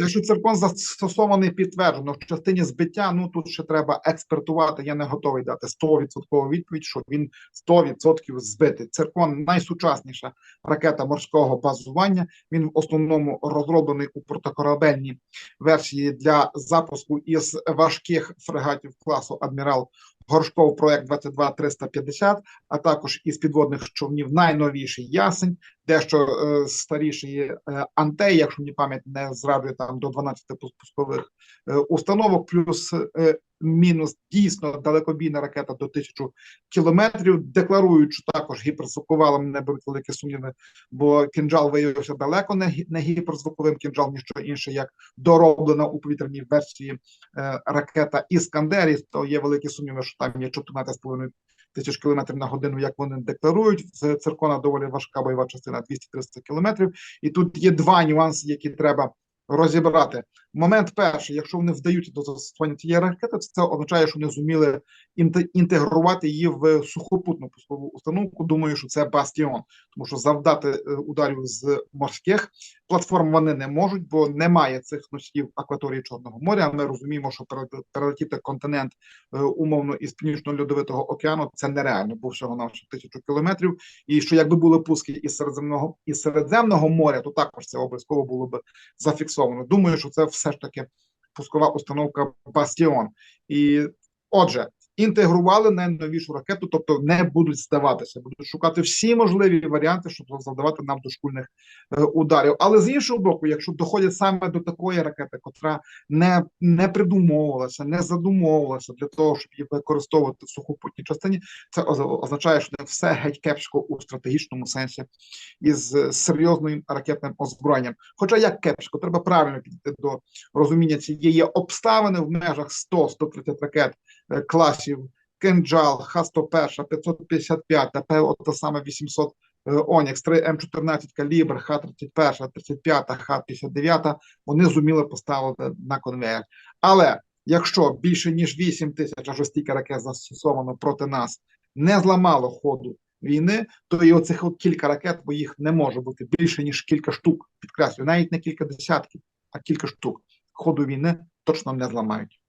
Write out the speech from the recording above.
Те, що циркон застосований підтверджено в частині збиття, ну тут ще треба експертувати. Я не готовий дати 100% відповідь, що він 100% збитий. Циркон найсучасніша ракета морського базування. Він в основному розроблений у протикорабельній версії для запуску із важких фрегатів класу Адмірал Горшков проект 22350, а також із підводних човнів найновіший ясень, дещо е, старіший е, антей, якщо мені пам'ять не зраджує там до 12 пускових е, установок, плюс е, мінус дійсно далекобійна ракета до 1000 кілометрів. Декларують, що також гіперзвуковалом не беруть великі сумніви, бо кінжал виявився далеко не, гіперзвуковим кінжал, ніщо інше, як дороблена у повітряній версії е, ракета Іскандер, і то є великі сумніви, що там є 14,5 тисяч кілометрів на годину, як вони декларують. З циркона доволі важка бойова частина 200-300 кілометрів. І тут є два нюанси, які треба розібрати. Момент перший, якщо вони вдаються до застосування цієї ракети, це означає, що вони зуміли інте- інтегрувати її в сухопутну пускову установку. Думаю, що це бастіон, тому що завдати е, ударів з морських платформ вони не можуть, бо немає цих носіїв акваторії Чорного моря. Ми розуміємо, що переле- перелетіти континент е, умовно із північно-льодовитого океану це нереально, бо всього на тисячу кілометрів. І що якби були пуски із середземного із середземного моря, то також це обов'язково було б зафіксовано. Думаю, що це все ж таки пускова установка Бастіон. І отже, інтегрували найновішу ракету, тобто не будуть здаватися, будуть шукати всі можливі варіанти, щоб завдавати нам дошкульних е, ударів. Але з іншого боку, якщо доходять саме до такої ракети, котра не, не придумовувалася, не задумовувалася для того, щоб її використовувати в сухопутній частині, це означає, що не все геть кепсько у стратегічному сенсі із е, серйозним ракетним озброєнням. Хоча як кепсько, треба правильно підійти до розуміння цієї обставини в межах 100-130 ракет класів Кинджал, Х-101, 555, та ПО саме 800 е, Онікс, 3 М14 калібр, Х-31, 35, Х-59, вони зуміли поставити на конвейер. Але якщо більше ніж 8 тисяч, аж стільки ракет застосовано проти нас, не зламало ходу війни, то і оцих кілька ракет, бо їх не може бути більше ніж кілька штук. Підкреслюю, навіть не кілька десятків, а кілька штук. Ходу війни точно не зламають.